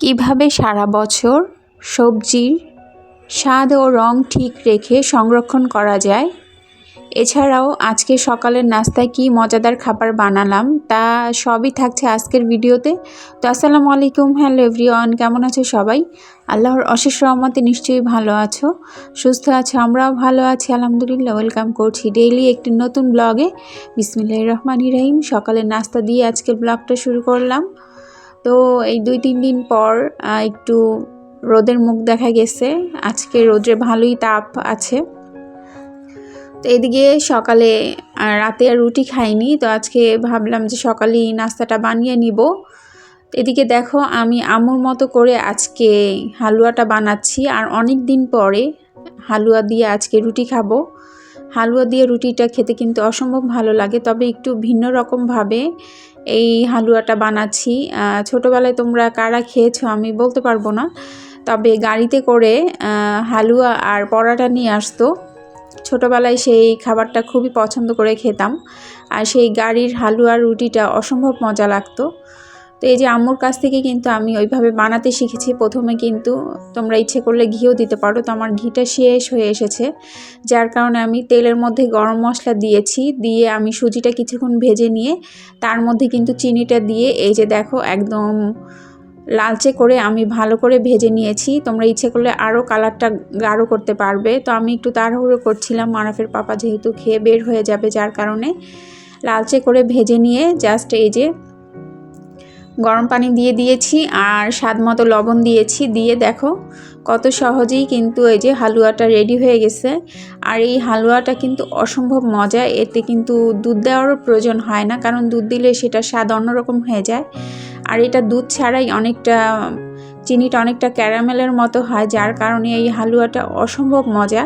কীভাবে সারা বছর সবজির স্বাদ ও রং ঠিক রেখে সংরক্ষণ করা যায়? এছাড়াও, আজকে সকালের নাস্তায় কি মজাদার খাবার বানালাম তা সবই থাকছে আজকের ভিডিওতে। তো আসসালামু আলাইকুম, হ্যালো এভরিওয়ান, কেমন আছো সবাই? আল্লাহর অশেষ রহমতে নিশ্চয়ই ভালো আছো, সুস্থ আছো, আমরাও ভালো আছি, আলহামদুলিল্লাহ, ওয়েলকাম করছি ডেইলি একটি নতুন ব্লগে। বিসমিল্লাহ রহমান রহিম, সকালের নাস্তা দিয়ে আজকের ব্লগটা শুরু করলাম। তো এই দুই, তিন দিন পর একটু রোদের মুখ দেখা গেছে। আজকে রোদে ভালোই তাপ আছে। তো এদিকে সকালে রাতে আর রুটি খাইনি। তো আজকে ভাবলাম যে সকালেই নাস্তাটা বানিয়ে নিব। এদিকে দেখো, আমি আমুর মতো করে আজকে হালুয়াটা বানাচ্ছি। আর অনেক দিন পরে হালুয়া দিয়ে আজকে রুটি খাব। হালুয়া দিয়ে রুটিটা খেতে কিন্তু অসম্ভব ভালো লাগে। তবে একটু ভিন্ন রকমভাবে এই হালুয়াটা বানাচ্ছি। ছোটোবেলায় তোমরা কারা খেয়েছো আমি বলতে পারব না। তবে গাড়িতে করে হালুয়া আর পরাটা নিয়ে আসতো। ছোটোবেলায় সেই খাবারটা খুবই পছন্দ করে খেতাম। আর সেই গাড়ির হালুয়া রুটিটা অসম্ভব মজা লাগতো। তো এই যে আম্মুর কাছ থেকে কিন্তু আমি ওইভাবে বানাতে শিখেছি। প্রথমে কিন্তু তোমরা ইচ্ছে করলে ঘিও দিতে পারো। তো আমার ঘিটা শেষ হয়ে এসেছে। যার কারণে আমি তেলের মধ্যে গরম মশলা দিয়েছি। দিয়ে আমি সুজিটা কিছুক্ষণ ভেজে নিয়ে তার মধ্যে কিন্তু চিনিটা দিয়ে এই যে দেখো একদম লালচে করে আমি ভালো করে ভেজে নিয়েছি। তোমরা ইচ্ছে করলে আরও কালারটা গাঢ় করতে পারবে। তো আমি একটু তাড়াহুড়ো করছিলাম। মারাফের পাপা যেহেতু খেয়ে বের হয়ে যাবে যার কারণে লালচে করে ভেজে নিয়ে জাস্ট এই যে গরম পানি দিয়ে দিয়েছি আর স্বাদ মতো লবণ দিয়েছি। দিয়ে দেখো কত সহজেই কিন্তু এই যে হালুয়াটা রেডি হয়ে গেছে। আর এই হালুয়াটা কিন্তু অসম্ভব মজা। এতে কিন্তু দুধ দেওয়ারও প্রয়োজন হয় না, কারণ দুধ দিলে সেটা স্বাদ অন্যরকম হয়ে যায়। আর এটা দুধ ছাড়াই অনেকটা, চিনিটা অনেকটা ক্যারামেলের মতো হয়, যার কারণে এই হালুয়াটা অসম্ভব মজা।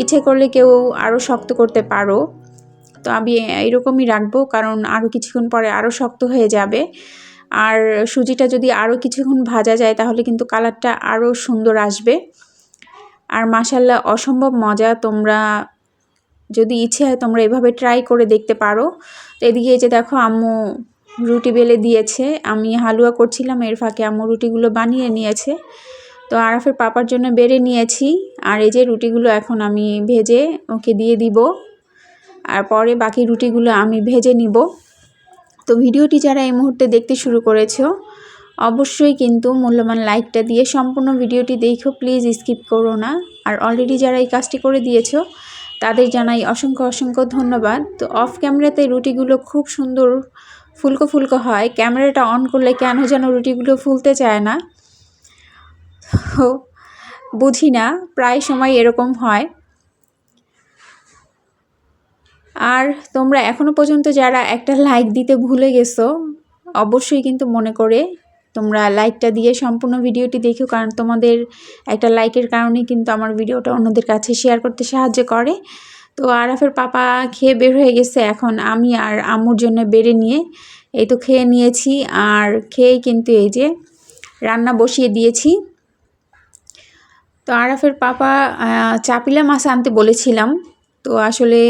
ইচ্ছে করলে কেউ আরও শক্ত করতে পারো। তো আমি এইরকমই রাখব, কারণ আরও কিছুক্ষণ পরে আরও শক্ত হয়ে যাবে। আর সুজিটা যদি আরও কিছুক্ষণ ভাজা যায়, তাহলে কিন্তু কালারটা আরও সুন্দর আসবে। আর মাসাল্লা অসম্ভব মজা, তোমরা যদি ইচ্ছে হয় তোমরা এভাবে ট্রাই করে দেখতে পারো। তো এদিকে যে দেখো, আম্মু রুটি বেলে দিয়েছে। আমি হালুয়া করছিলাম, এর ফাঁকে আম্মু রুটিগুলো বানিয়ে নিয়েছে। তো আরাফের পাপার জন্য বেড়ে নিয়েছি। আর এই যে রুটিগুলো এখন আমি ভেজে ওকে দিয়ে দিব। আর পরে বাকি রুটিগুলো আমি ভেজে নিব। তো ভিডিওটি যারা এই মুহূর্তে দেখতে শুরু করেছ, অবশ্যই কিন্তু মূল্যবান লাইকটা দিয়ে সম্পূর্ণ ভিডিওটি দেখো, প্লিজ স্কিপ করো না। আর অলরেডি যারা এই কাজটি করে দিয়েছ, তাদের জানাই অসংখ্য অসংখ্য ধন্যবাদ। তো অফ ক্যামেরাতে রুটিগুলো খুব সুন্দর ফুলকো ফুলকো হয়। ক্যামেরাটা অন করলে কেন যেন রুটিগুলো ফুলতে চায় না। বুঝি না, প্রায় সময় এরকম হয়। আর তোমরা এখনও পর্যন্ত যারা একটা লাইক দিতে ভুলে গেছো, অবশ্যই কিন্তু মনে করে তোমরা লাইকটা দিয়ে সম্পূর্ণ ভিডিওটি দেখো, কারণ তোমাদের একটা লাইকের কারণেই কিন্তু আমার ভিডিওটা অন্যদের কাছে শেয়ার করতে সাহায্য করে। তো আরাফের পাপা খেয়ে বের হয়ে গেছে, এখন আমি আর আম্মুর জন্য বেড়ে নিয়ে এই তো খেয়ে নিয়েছি, আর খেয়েই কিন্তু এই যে রান্না বসিয়ে দিয়েছি। তো আরাফের পাপা চাপিলা মাছ আনতে বলেছিলাম, তো আসলে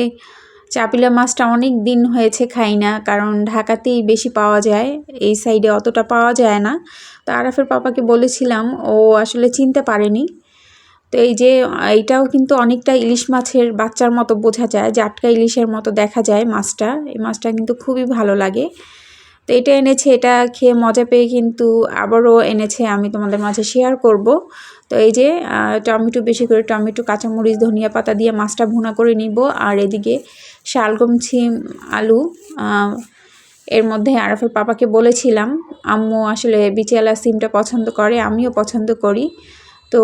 চাপিলা মাছটা অনেক দিন হয়েছে খাই না, কারণ ঢাকাতেই বেশি পাওয়া যায়। এই সাইডে অতটা পাওয়া যায় না। তো আরাফের পাপাকে বলেছিলাম, ও আসলে চিনতে পারেনি। তো এই যে, এইটাও কিন্তু অনেকটা ইলিশ মাছের বাচ্চার মতো বোঝা যায়, জাটকা ইলিশের মতো দেখা যায় মাছটা। এই মাছটা কিন্তু খুবই ভালো লাগে। তো এটা এনেছে, এটা খেয়ে মজা পেয়ে কিন্তু আবারও এনেছে, আমি তোমাদের মাঝে শেয়ার করব। তো এই যে টমেটো বেশি করে টমেটো, কাঁচামরিচ, ধনিয়া পাতা দিয়ে মাছটা ভুনা করে নিব। আর এদিকে শালগম, ছিম, আলু এর মধ্যে আরাফের পাপাকে বলেছিলাম, আম্মু আসলে বিচিয়ালা সিমটা পছন্দ করে, আমিও পছন্দ করি। তো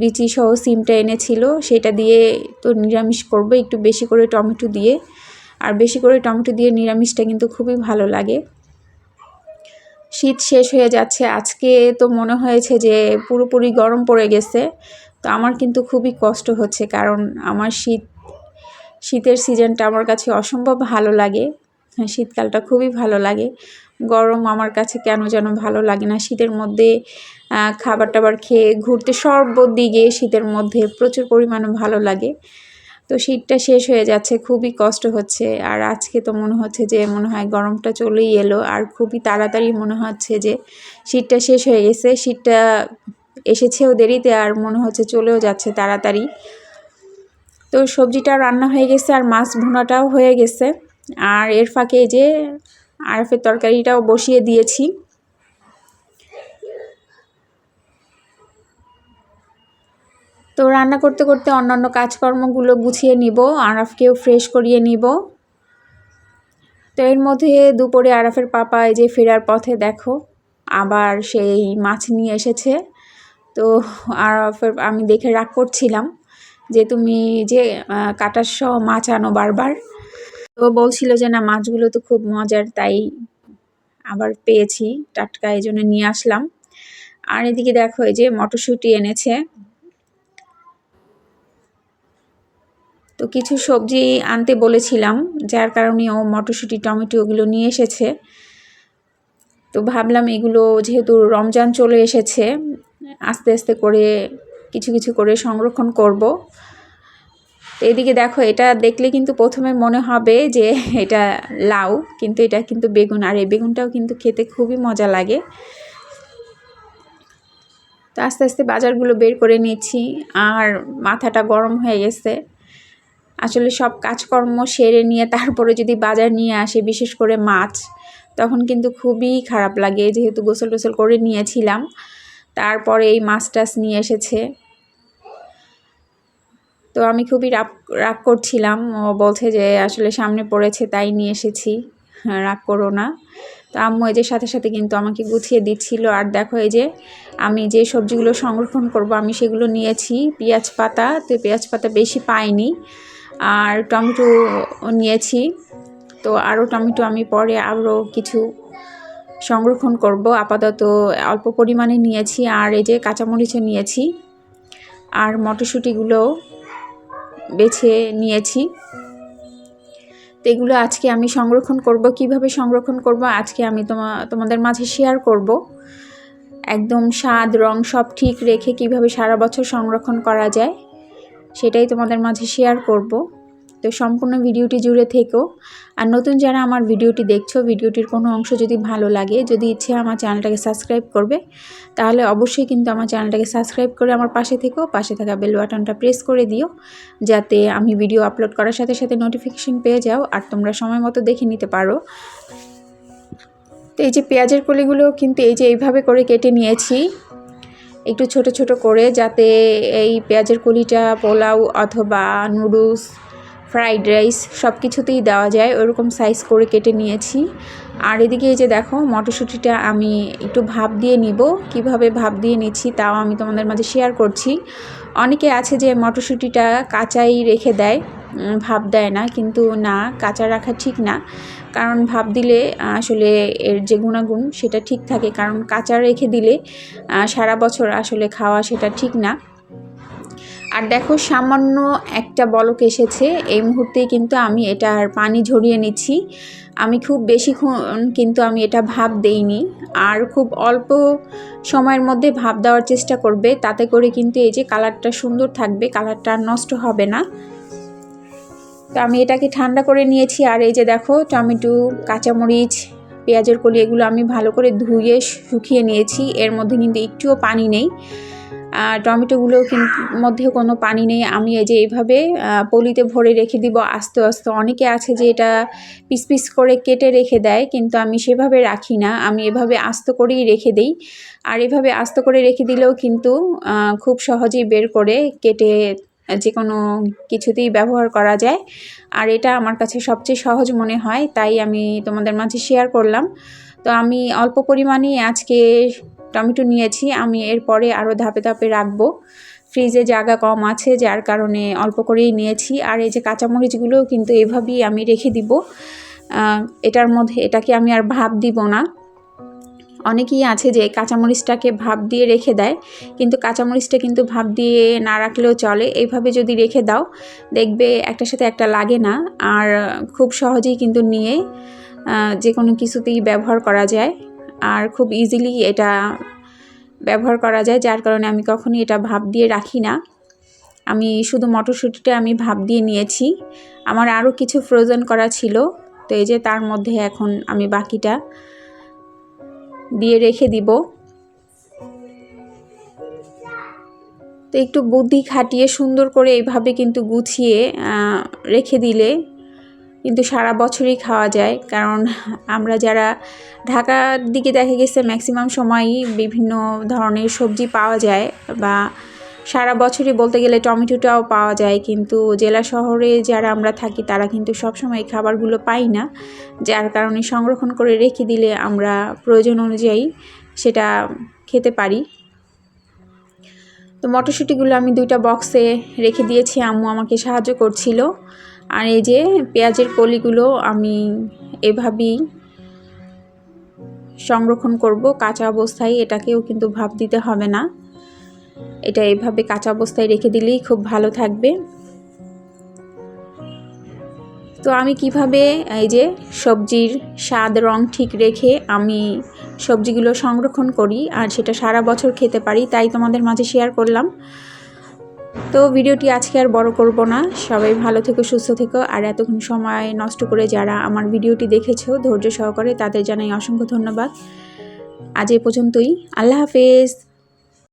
বিচি সহ সিমটা এনেছিল, সেটা দিয়ে তো নিরামিষ করব, একটু বেশি করে টমেটো দিয়ে। আর বেশি করে টমেটো দিয়ে নিরামিষটা কিন্তু খুবই ভালো লাগে। শীত শেষ হয়ে যাচ্ছে। আজকে তো মনে হয়েছে যে পুরোপুরি গরম পড়ে গেছে। তো আমার কিন্তু খুবই কষ্ট হচ্ছে কারণ আমার শীত শীতের সিজনটা আমার কাছে অসম্ভব ভালো লাগে। হ্যাঁ, শীতকালটা খুবই ভালো লাগে। গরম আমার কাছে কেন যেন ভালো লাগে না। শীতের মধ্যে খাবার টাবার খেয়ে ঘুরতে সর্বদিকে শীতের মধ্যে প্রচুর পরিমাণে ভালো লাগে। তো শীতটা শেষ হয়ে যাচ্ছে, খুবই কষ্ট হচ্ছে। আর আজকে তো মনে হচ্ছে যে, মনে হয় গরমটা চলেই এলো। আর খুবই তাড়াতাড়ি মনে হচ্ছে যে, শীতটা শেষ হয়ে গেছে। শীতটা এসেছেও দেরিতে আর মনে হচ্ছে চলেও যাচ্ছে তাড়াতাড়ি। তো সবজিটা রান্না হয়ে গেছে আর মাছ ভুনাটাও হয়ে গেছে। আর এর ফাঁকে যে আরফের তরকারিটাও বসিয়ে দিয়েছি। তো রান্না করতে করতে অন্যান্য কাজকর্মগুলো গুছিয়ে নিব, আরাফকেও ফ্রেশ করিয়ে নিব। তো এর মধ্যে দুপুরে আরাফের পাপা এই যে ফেরার পথে দেখো, আবার সেই মাছ নিয়ে এসেছে। তো আরাফের, আমি দেখে রাগ করছিলাম যে তুমি যে কাটার সহ মাছ আনো বারবার। তো বলছিল যে না, মাছগুলো তো খুব মজার, তাই আবার পেয়েছি, টাটকা এই জন্য নিয়ে আসলাম। আর এদিকে দেখো এই যে মটরশুঁটি এনেছে। তো কিছু সবজি আনতে বলেছিলাম, যার কারণে ও মটরশুঁটি, টমেটো ওগুলো নিয়ে এসেছে। তো ভাবলাম এগুলো যেহেতু রমজান চলে এসেছে, আস্তে আস্তে করে কিছু কিছু করে সংরক্ষণ করব। তো এদিকে দেখো, এটা দেখলে কিন্তু প্রথমে মনে হবে যে এটা লাউ, কিন্তু এটা কিন্তু বেগুন, আর এই বেগুনটাও কিন্তু খেতে খুবই মজা লাগে। তো আস্তে আস্তে বাজারগুলো বের করে নিচ্ছি, আর মাথাটা গরম হয়ে গেছে। আসলে সব কাজকর্ম সেরে নিয়ে তারপরে যদি বাজার নিয়ে আসে বিশেষ করে মাছ তখন কিন্তু খুবই খারাপ লাগে। যেহেতু গোসল টোসল করে নিয়েছিলাম তারপরে এই মাছ টাছ নিয়ে এসেছে। তো আমি খুবই রাগ রাগ করছিলাম। ও বলছে যে আসলে সামনে পড়েছে তাই নিয়ে এসেছি। হ্যাঁ, রাগ করো না। তো আম্মু যে সাথে সাথে কিন্তু আমাকে গুছিয়ে দিচ্ছিল। আর দেখো এই যে আমি যে সবজিগুলো সংরক্ষণ করব আমি সেগুলো নিয়েছি। পেঁয়াজ পাতা তো পেঁয়াজ পাতা বেশি পাইনি। আর টমেটো নিয়েছি। তো আরও টমেটো আমি পরে আরও কিছু সংরক্ষণ করব। আপাতত অল্প পরিমাণে নিয়েছি আর এই যে কাঁচামরিচও নিয়েছি। আর মটরশুঁটিগুলো বেছে নিয়েছি। তো এগুলো আজকে আমি সংরক্ষণ করব। কীভাবে সংরক্ষণ করব আজকে আমি তোমা, তোমাদের মাঝে শেয়ার করব। একদম স্বাদ, রং সব ঠিক রেখে কীভাবে সারা বছর সংরক্ষণ করা যায়। সেটাই তোমাদের মাঝে শেয়ার করব। তো সম্পূর্ণ ভিডিওটি জুড়ে থেকো। আর নতুন যারা আমার ভিডিওটি দেখছ, ভিডিওটির কোনো অংশ যদি ভালো লাগে, যদি ইচ্ছে আমার চ্যানেলটাকে সাবস্ক্রাইব করবে, তাহলে অবশ্যই কিন্তু আমার চ্যানেলটাকে সাবস্ক্রাইব করে আমার পাশে থেকেও পাশে থাকা বেল বাটনটা প্রেস করে দিও, যাতে আমি ভিডিও আপলোড করার সাথে সাথে নোটিফিকেশন পেয়ে যাও আর তোমরা সময় মতো দেখে নিতে পারো। তো এই যে পেঁয়াজের কলিগুলো কিন্তু এই যে এইভাবে করে কেটে নিয়েছি। একটু ছোট ছোট করে যাতে এই পেঁয়াজের কলিটা, পোলাও অথবা নুডলস, ফ্রাইড রাইস সব কিছুতেই দেওয়া যায়, ওরকম সাইজ করে কেটে নিয়েছি। আর এদিকে এই যে দেখো, মটরশুঁটিটা আমি একটু ভাপ দিয়ে নিব। কীভাবে ভাপ দিয়ে নিচ্ছি তাও আমি তোমাদের মাঝে শেয়ার করছি। অনেকে আছে যে মটরশুঁটিটা কাঁচাই রেখে দেয় ভাপ দেয় না, কিন্তু না, কাঁচা রাখা ঠিক না। কারণ ভাব দিলে, আসলে এর যে গুণাগুণ সেটা ঠিক থাকে। কারণ কাঁচা রেখে দিলে সারা বছর আসলে খাওয়া সেটা ঠিক না। আর দেখো, সামান্য একটা বলক এসেছে। এই মুহূর্তেই কিন্তু আমি এটার পানি ঝরিয়ে নিচ্ছি। আমি খুব বেশিক্ষণ কিন্তু আমি এটা ভাব দেইনি। আর খুব অল্প সময়ের মধ্যে ভাব দেওয়ার চেষ্টা করবে। তাতে করে কিন্তু এই যে কালারটা সুন্দর থাকবে, কালারটা নষ্ট হবে না। তো আমি এটাকে ঠান্ডা করে নিয়েছি আর এই যে দেখো টমেটো, কাঁচামরিচ, পেঁয়াজের কলি, এগুলো আমি ভালো করে ধুয়ে শুকিয়ে নিয়েছি। এর মধ্যে কিন্তু একটুও পানি নেই। টমেটোগুলোর মধ্যেও কোনো পানি নেই। আমি এই যে এইভাবে পলিতে ভরে রেখে দিব আস্তে আস্তে। অনেকে আছে যে এটা পিস পিস করে কেটে রেখে দেয়, কিন্তু আমি সেভাবে রাখি না। আমি এভাবে আস্ত করেই রেখে দিই। আর এভাবে আস্ত করে রেখে দিলেও কিন্তু খুব সহজেই বের করে কেটে যে কোনো কিছুতেই ব্যবহার করা যায়। আর এটা আমার কাছে সবচেয়ে সহজ মনে হয়, তাই আমি তোমাদের মাঝে শেয়ার করলাম। তো আমি অল্প পরিমাণেই আজকে টমেটো নিয়েছি, আমি এরপরে আরও ধাপে ধাপে রাখব। ফ্রিজে জায়গা কম আছে, যার কারণে অল্প করেই নিয়েছি। আর এই যে কাঁচামরিচগুলোও কিন্তু এভাবেই আমি রেখে দিব। এটার মধ্যে, এটাকে আমি আর ভাব দিব না। অনেকেই আছে যে কাঁচামরিচটাকে ভাব দিয়ে রেখে দেয়, কিন্তু কাঁচামরিচটা কিন্তু ভাব দিয়ে না রাখলেও চলে। এইভাবে যদি রেখে দাও, দেখবে একটার সাথে একটা লাগে না। আর খুব সহজেই কিন্তু নিয়ে যে কোনো কিছুতেই ব্যবহার করা যায়। আর খুব ইজিলি এটা ব্যবহার করা যায়, যার কারণে আমি কখনই এটা ভাব দিয়ে রাখি না। আমি শুধু মটরশুঁটিটা আমি ভাপ দিয়ে নিয়েছি। আমার আরও কিছু ফ্রোজেন করা ছিল, তো এই যে তার মধ্যে এখন আমি বাকিটা দিয়ে রেখে দিব। তো একটু বুদ্ধি খাটিয়ে সুন্দর করে এইভাবে কিন্তু গুছিয়ে রেখে দিলে কিন্তু সারা বছরই খাওয়া যায়। কারণ আমরা যারা ঢাকার দিকে দেখা গেছে ম্যাক্সিমাম সময়ই বিভিন্ন ধরনের সবজি পাওয়া যায় বা সারা বছরই বলতে গেলে টমেটোটাও পাওয়া যায়, কিন্তু জেলা শহরে যারা আমরা থাকি তারা কিন্তু সবসময় খাবারগুলো পাই না। যার কারণে সংরক্ষণ করে রেখে দিলে আমরা প্রয়োজন অনুযায়ী সেটা খেতে পারি। তো মটরশুঁটিগুলো আমি দুইটা বক্সে রেখে দিয়েছি, আম্মু আমাকে সাহায্য করছিল। আর এই যে পেঁয়াজের কলিগুলো আমি এভাবেই সংরক্ষণ করব, কাঁচা অবস্থায় এটাকেও কিন্তু ভাব দিতে হবে না। এটা এভাবে কাঁচা অবস্থায় রেখে দিলেই খুব ভালো থাকবে। তো আমি কীভাবে এই যে সবজির স্বাদ রং ঠিক রেখে আমি সবজিগুলো সংরক্ষণ করি আর সেটা সারা বছর খেতে পারি তাই তোমাদের মাঝে শেয়ার করলাম। তো ভিডিওটি আজকে আর বড় করব না। সবাই ভালো থেকো, সুস্থ থেকো। আর এতক্ষণ সময় নষ্ট করে যারা আমার ভিডিওটি দেখেছ, ধৈর্য সহকারে তাদের জানাই অসংখ্য ধন্যবাদ। আজ এ পর্যন্তই। আল্লাহ হাফেজ।